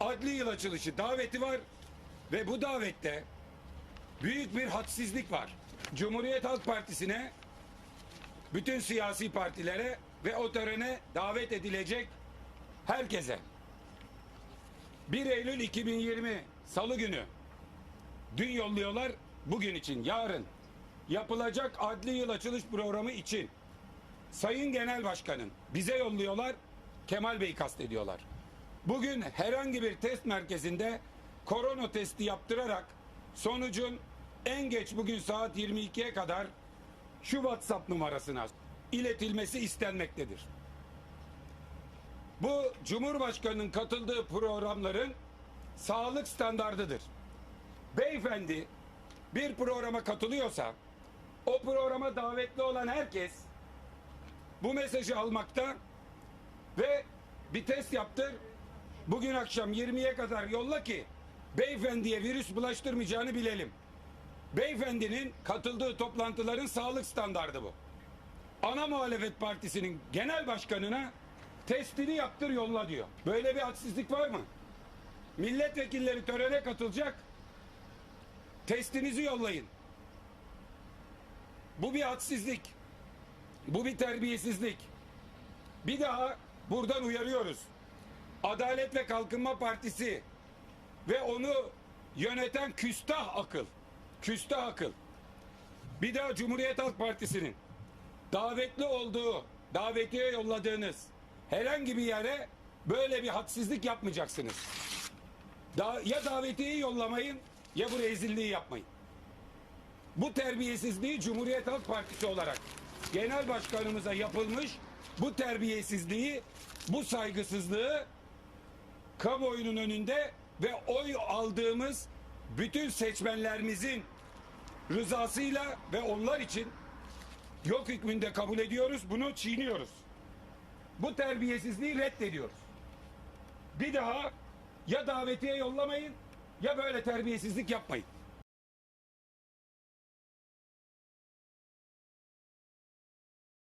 adli yıl açılışı daveti var ve bu davette büyük bir hadsizlik var. Cumhuriyet Halk Partisi'ne bütün siyasi partilere ve o törene davet edilecek herkese 1 Eylül 2020 Salı günü dün yolluyorlar bugün için yarın yapılacak adli yıl açılış programı için Sayın Genel Başkan'ın bize yolluyorlar Kemal Bey'i kastediyorlar. Bugün herhangi bir test merkezinde korona testi yaptırarak sonucun en geç bugün saat 22'ye kadar şu WhatsApp numarasına iletilmesi istenmektedir. Bu Cumhurbaşkanı'nın katıldığı programların sağlık standardıdır. Beyefendi bir programa katılıyorsa o programa davetli olan herkes bu mesajı almakta ve bir test yaptır. Bugün akşam 20'ye kadar yolla ki beyefendiye virüs bulaştırmayacağını bilelim. Beyefendinin katıldığı toplantıların sağlık standardı bu. Ana muhalefet partisinin genel başkanına testini yaptır yolla diyor. Böyle bir hadsizlik var mı? Milletvekilleri törene katılacak. Testinizi yollayın. Bu bir hadsizlik. Bu bir terbiyesizlik. Bir daha buradan uyarıyoruz. Adalet ve Kalkınma Partisi ve onu yöneten küstah akıl. Küstah akıl. Bir daha Cumhuriyet Halk Partisi'nin davetli olduğu, davetiye yolladığınız herhangi bir yere böyle bir hadsizlik yapmayacaksınız. Da, ya davetiyeyi yollamayın ya bu rezilliği yapmayın. Bu terbiyesizliği Cumhuriyet Halk Partisi olarak genel başkanımıza yapılmış bu terbiyesizliği, bu saygısızlığı kamuoyunun önünde ve oy aldığımız bütün seçmenlerimizin rızasıyla ve onlar için yok hükmünde kabul ediyoruz. Bunu çiğniyoruz. Bu terbiyesizliği reddediyoruz. Bir daha ya davetiye yollamayın ya böyle terbiyesizlik yapmayın.